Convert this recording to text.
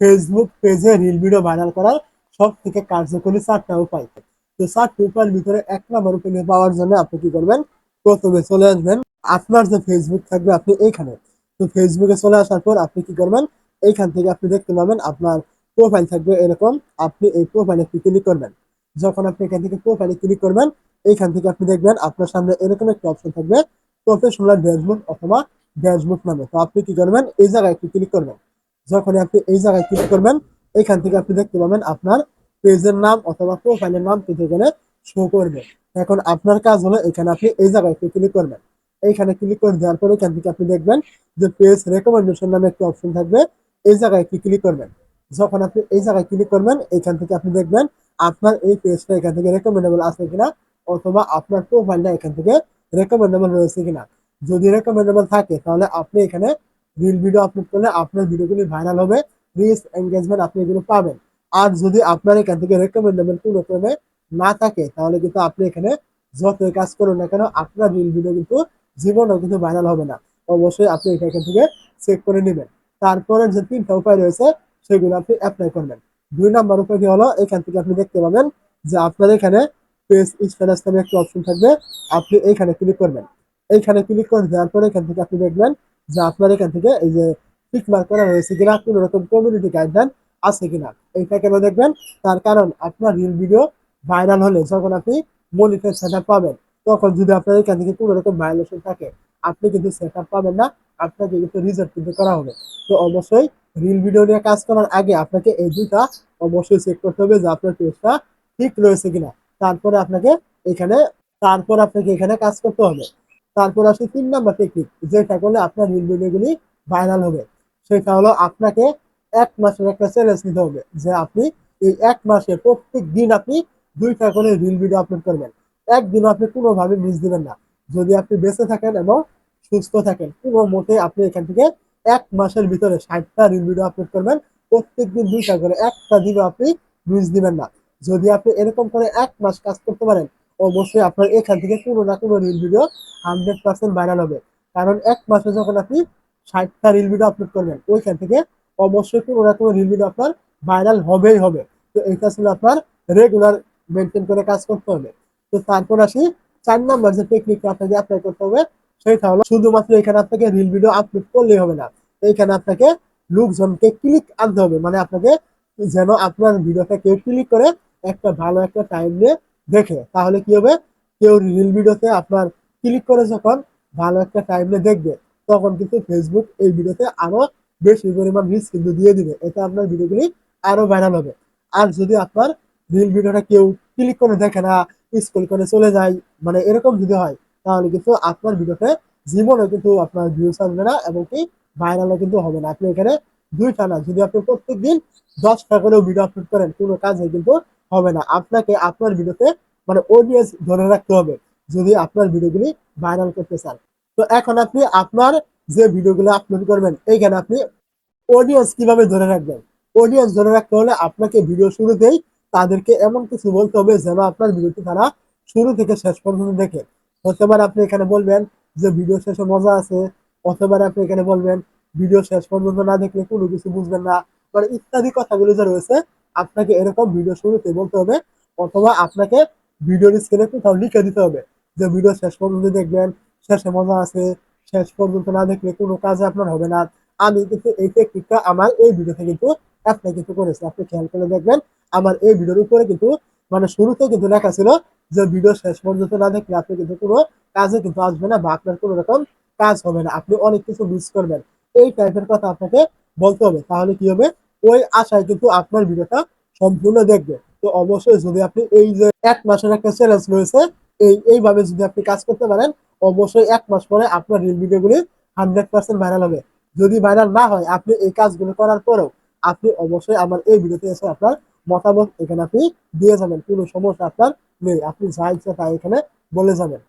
Facebook পেজে reel video viral করার সব থেকে কার্যকরী চারটা উপায়। তো চারটি উপায়ের ভিতরে এক নম্বর উপায় পাওয়ার জন্য আপনি কি করবেন? প্রথমে চলে আসবেন, আপনার যে ফেসবুক থাকবে আপনি এইখানে। তো ফেসবুকে চলে আসার পর আপনি কি করবেন? এইখান থেকে আপনি দেখতে পাবেন আপনার প্রোফাইল থাকবে এরকম, আপনি এই প্রোফাইলে ক্লিক করবেন। যখন আপনি এখান থেকে প্রোফাইলে ক্লিক করবেন, এইখান থেকে আপনি দেখবেন আপনার সামনে এরকম একটা অপশন থাকবে প্রফেশনাল ড্যাশবোর্ড অথবা ড্যাশবোর্ড নামে। তো আপনি কি করবেন? এই জায়গায় একটু ক্লিক করবেন। যখন আপনি এই জায়গায় ক্লিক করবেন, এখান থেকে আপনি দেখতে পাবেন আপনার পেজের নাম অথবা প্রোফাইলের নাম কিন্তু এখানে শো করবে। এখন আপনার কাজ হলো এখানে আপনি এই জায়গায় ক্লিক করবেন। এইখানে ক্লিক করে দেওয়ার পরে এখান থেকে আপনি দেখবেন যে পেজ রেকমেন্ডেশন নামে একটি অপশন থাকবে, এই জায়গায় একটু ক্লিক করবেন। যখন আপনি এই জায়গায় ক্লিক করবেন, এখান থেকে আপনি দেখবেন আপনার এই পেজটা এখান থেকে রেকমেন্ডেবল আছে কিনা, অথবা আপনার প্রোফাইলটা এখান থেকে রেকমেন্ডেবল রয়েছে কিনা। যদি রেকমেন্ডেবল থাকে, তাহলে আপনি এখানে রিল ভিডিও আপলোড করলে আপনার ভিডিওগুলি ভাইরাল হবে রিচ এঙ্গেজমেন্ট আপনি এগুলো পাবেন। আর যদি আপনার এখান থেকে রেকমেন্ডেবল কোনো ক্রমে না থাকে, তাহলে কিন্তু আপনি এখানে যতই কাজ করুন না কেন, আপনার রিল ভিডিও কিন্তু জীবনেও কিন্তু ভাইরাল হবে না। অবশ্যই আপনি এটা এখান থেকে চেক করে নেবেন। তারপরে যে তিনটা উপায় রয়েছে, সেগুলো আপনি অ্যাপ্লাই করবেন। দুই নাম্বার উপায় কি হলো, এখান থেকে আপনি দেখতে পাবেন যে আপনার এখানে পেজ স্ট্যাটাস নামে একটা অপশন থাকবে, আপনি এইখানে ক্লিক করবেন। এইখানে ক্লিক করে দেওয়ার পরে এখান থেকে আপনি দেখবেন যে আপনার এখান থেকে এই যে টিক মার্ক করা হয়েছে কিনা, কোন রকম কমিউনিটি গাইডলাইন আছে কিনা এইটা কেন দেখবেন? তার কারণ আপনার রিল ভিডিও ভাইরাল হলে যখন আপনি মনিটর সেট পাবেন, তখন যদি আপনার এখান থেকে কোনো রকম ভাইলেশন থাকে, আপনি কিন্তু সেট পাবেন না, আপনাকে কিন্তু রিজেক্ট কিন্তু করা হবে। তো অবশ্যই রিল ভিডিও নিয়ে কাজ করার আগে আপনাকে এই দুইটা অবশ্যই চেক করতে হবে যে আপনার পেজটা ঠিক রয়েছে কিনা। তারপরে আপনাকে এখানে, তারপর আপনাকে এখানে কাজ করতে হবে। তারপর আসে তিন নাম্বার টেকনিক যেটা করলে আপনার রিল ভিডিওগুলি ভাইরাল হবে। সেটা হলো আপনাকে এক মাসের একটা চ্যালেঞ্জ নিতে হবে, যে আপনি এই এক মাসে প্রত্যেক দিন আপনি দুইটা করে রিল ভিডিও আপলোড করবেন। একদিন আপনি কোনোভাবে মিস দিবেন না। যদি আপনি বেঁচে থাকেন এবং সুস্থ থাকেন কোনো মতে আপনি এখান থেকে এক মাসের ভিতরে ষাটটা রিল ভিডিও আপলোড করবেন, প্রত্যেক দিন দুইটা করে, একটা দিনও আপনি মিস দিবেন না। যদি আপনি এরকম করে এক মাস কাজ করতে পারেন অবশ্যই আপনার এখান থেকে কোনো না কোনো reel video hundred percent viral হবে। কারণ এক মাসে যখন আপনি ষাটটা রিল ভিডিও আপলোড করবেন, ওইখান থেকে অবশ্যই কোনো না কোনো রিল ভিডিও আপনার ভাইরাল হবেই হবে। তো এটা ছিল আপনার রেগুলার মেনটেন করে কাজ করতে হবে। তো তারপর আসি, চার নাম্বার যে টেকনিকটা আপনাকে অ্যাপ্লাই করতে হবে, সেটা হলো শুধুমাত্র এখানে আপনাকে রিল ভিডিও আপলোড করলেই হবে না। এইখানে আপনাকে লোকজনকে ক্লিক আনতে হবে। মানে আপনাকে যেন আপনার ভিডিওটা কেউ ক্লিক করে একটা ভালো একটা টাইম নিয়ে দেখে তাহলে কি হবে? কেউ রিল ভিডিওতে আপনার ক্লিক করে যখন ভালো একটা টাইম দেখবে, তখন কিন্তু ফেসবুক এই ভিডিওতে আরও বেশি পরিমাণ রিচ কিন্তু দিয়ে দিবে। এতে আপনার ভিডিওগুলি আরও ভাইরাল হবে। আর যদি আপনার রিল ভিডিওটা কেউ ক্লিক করে দেখে না স্কুল করে চলে যায় মানে এরকম যদি হয়, তাহলে কিন্তু আপনার ভিডিওতে জীবনে কিন্তু আপনার ভিউস আসবে না এবং কি ভাইরালও কিন্তু হবে না। আপনি এখানে দুইটা না, যদি আপনি প্রত্যেক দিন দশটা করেও ভিডিও আপলোড করেন, কোনো কাজে কিন্তু হবে না। আপনাকে আপনার ভিডিওতে মানে অডিয়েন্স ধরে রাখতে হবে যদি আপনার ভিডিওগুলি ভাইরাল করতে চান। তো এখন আপনি আপনার যে ভিডিওগুলো আপলোড করবেন, এইখানে আপনি অডিয়েন্স কীভাবে ধরে রাখবেন? অডিয়েন্স ধরে রাখতে হলে আপনাকে ভিডিও শুরুতেই তাদেরকে এমন কিছু বলতে হবে যেন আপনার ভিডিওটি তারা শুরু থেকে শেষ পর্যন্ত দেখে। হতে পারে আপনি এখানে বলবেন যে ভিডিও শেষে মজা আছে, অথবা আপনি এখানে বলবেন ভিডিও শেষ পর্যন্ত না দেখলে কোনো কিছু বুঝবেন না মানে ইত্যাদি কথাগুলো যে রয়েছে আপনাকে এরকম ভিডিও শুরুতে বলতে হবে, অথবা আপনাকে ভিডিওর স্ক্রিনে কোথাও লিখে দিতে হবে যে ভিডিও শেষ পর্যন্ত দেখবেন, শেষে মজা আছে, শেষ পর্যন্ত না দেখলে কোনো কাজে আপনার হবে না। আমি কিন্তু এই টেকনিকটা আমার এই ভিডিওতে কিন্তু অ্যাপ্লাই কিন্তু করেছি। আপনি খেয়াল করে দেখবেন, আমার এই ভিডিওর উপরে কিন্তু মানে শুরুতে কিন্তু লেখা ছিল যে ভিডিও শেষ পর্যন্ত না দেখলে আপনি কিন্তু কোনো কাজে কিন্তু আসবে না বা আপনার কোনো রকম কাজ হবে না। আপনি অনেক কিছু মিস করবেন। এই টাইপের কথা আপনাকে বলতে হবে। তাহলে কি হবে? ওই আশায় কিন্তু আপনার ভিডিওটা সম্পূর্ণ দেখবে। তো অবশ্যই যদি আপনি এই যে এক মাসের একটা চ্যালেঞ্জ রয়েছে, এই, এইভাবে যদি আপনি কাজ করতে পারেন, অবশ্যই এক মাস পরে আপনার রিল ভিডিওগুলি হান্ড্রেড পার্সেন্ট ভাইরাল হবে। যদি ভাইরাল না হয়, আপনি এই কাজগুলো করার পরেও আপনি অবশ্যই আমার এই ভিডিওতে এসে আপনার মতামত এখানে আপনি দিয়ে যাবেন। কোনো সমস্যা আপনার নেই। আপনি যা ইচ্ছা তাই এখানে বলে যাবেন।